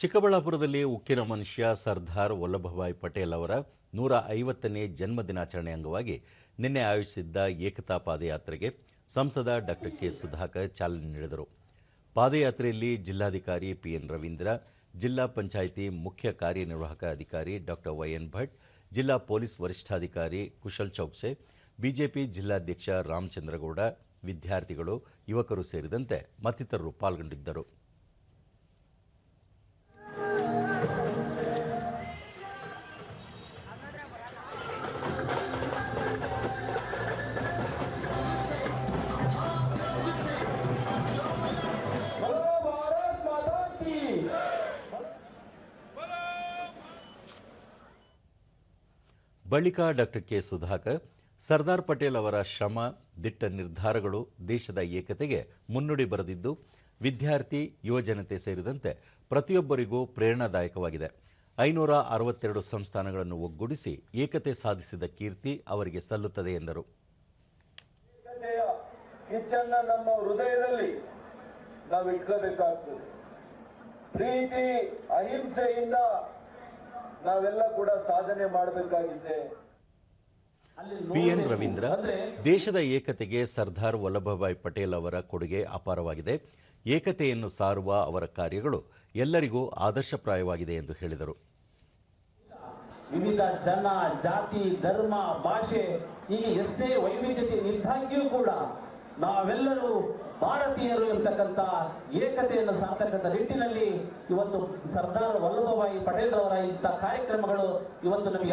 ಚಿಕ್ಕಬಳ್ಳಾಪುರದಲ್ಲಿ ಉಕ್ಕಿನ ಮನುಷ್ಯ ಸರ್ದಾರ್ ವಲ್ಲಭಭಾಯ್ ಪಟೇಲ್ ಅವರ ನೂರ ಐವತ್ತನೇ ಜನ್ಮ ದಿನಾಚರಣೆ ಅಂಗವಾಗಿ ನಿನ್ನೆ ಆಯೋಜಿಸಿದ್ದ ಏಕತಾ ಪಾದಯಾತ್ರೆಗೆ ಸಂಸದ ಡಾಕ್ಟರ್ ಕೆ ಸುಧಾಕರ್ ಚಾಲನೆ ನೀಡಿದರು. ಪಾದಯಾತ್ರೆಯಲ್ಲಿ ಜಿಲ್ಲಾಧಿಕಾರಿ ಪಿಎನ್ ರವೀಂದ್ರ, ಜಿಲ್ಲಾ ಪಂಚಾಯಿತಿ ಮುಖ್ಯ ಕಾರ್ಯನಿರ್ವಾಹಕ ಅಧಿಕಾರಿ ಡಾಕ್ಟರ್ ವೈಎನ್ ಭಟ್, ಜಿಲ್ಲಾ ಪೊಲೀಸ್ ವರಿಷ್ಠಾಧಿಕಾರಿ ಕುಶಲ್ ಚೌಕ್ಸೆ, ಬಿಜೆಪಿ ಜಿಲ್ಲಾಧ್ಯಕ್ಷ ರಾಮಚಂದ್ರಗೌಡ, ವಿದ್ಯಾರ್ಥಿಗಳು, ಯುವಕರು ಸೇರಿದಂತೆ ಮತ್ತಿತರರು ಪಾಲ್ಗೊಂಡಿದ್ದರು. ಬಳಿಕ ಡಾಕ್ಟರ್ ಕೆ ಸುಧಾಕರ್, ಸರ್ದಾರ್ ಪಟೇಲ್ ಅವರ ಶ್ರಮ, ದಿಟ್ಟ ನಿರ್ಧಾರಗಳು ದೇಶದ ಏಕತೆಗೆ ಮುನ್ನುಡಿ ಬರೆದಿದ್ದು, ವಿದ್ಯಾರ್ಥಿ, ಯುವಜನತೆ ಸೇರಿದಂತೆ ಪ್ರತಿಯೊಬ್ಬರಿಗೂ ಪ್ರೇರಣಾದಾಯಕವಾಗಿದೆ. ಐನೂರ ಅರವತ್ತೆರಡು ಸಂಸ್ಥಾನಗಳನ್ನು ಒಗ್ಗೂಡಿಸಿ ಏಕತೆ ಸಾಧಿಸಿದ ಕೀರ್ತಿ ಅವರಿಗೆ ಸಲ್ಲುತ್ತದೆ ಎಂದರು. ಪ್ರೀತಿ, ಅಹಿಂಸೆಯಿಂದ ನಾವೆಲ್ಲ ಕೂಡ ಸಾಧನೆ ಮಾಡಬೇಕಾಗಿದೆ. ಬಿಎನ್ ರವೀಂದ್ರ ದೇಶದ ಏಕತೆಗೆ ಸರ್ದಾರ್ ವಲ್ಲಭಭಾಯ್ ಪಟೇಲ್ ಅವರ ಕೊಡುಗೆ ಅಪಾರವಾಗಿದೆ. ಏಕತೆಯನ್ನು ಸಾರುವ ಅವರ ಕಾರ್ಯಗಳು ಎಲ್ಲರಿಗೂ ಆದರ್ಶಪ್ರಾಯವಾಗಿದೆ ಎಂದು ಹೇಳಿದರು. ವಿವಿಧ ಜನ ಜಾತಿ ಧರ್ಮ ಭಾಷೆ ಹೀಗೆ ಎಷ್ಟೇ ವೈವಿಧ್ಯತೆ ನಿಂತಾಗಿಯೂ ಕೂಡ ನಾವೆಲ್ಲರೂ ಭಾರತೀಯರು ಎಂತಕ್ಕಂಥ ಏಕತೆಯನ್ನು ಸಾರ್ತಕ್ಕಂಥ ನಿಟ್ಟಿನಲ್ಲಿ ಇವತ್ತು ಸರ್ದಾರ್ ವಲ್ಲಭಭಾಯಿ ಪಟೇಲ್ ರವರ ಇಂಥ ಕಾರ್ಯಕ್ರಮಗಳು ಇವತ್ತು ನಮಗೆ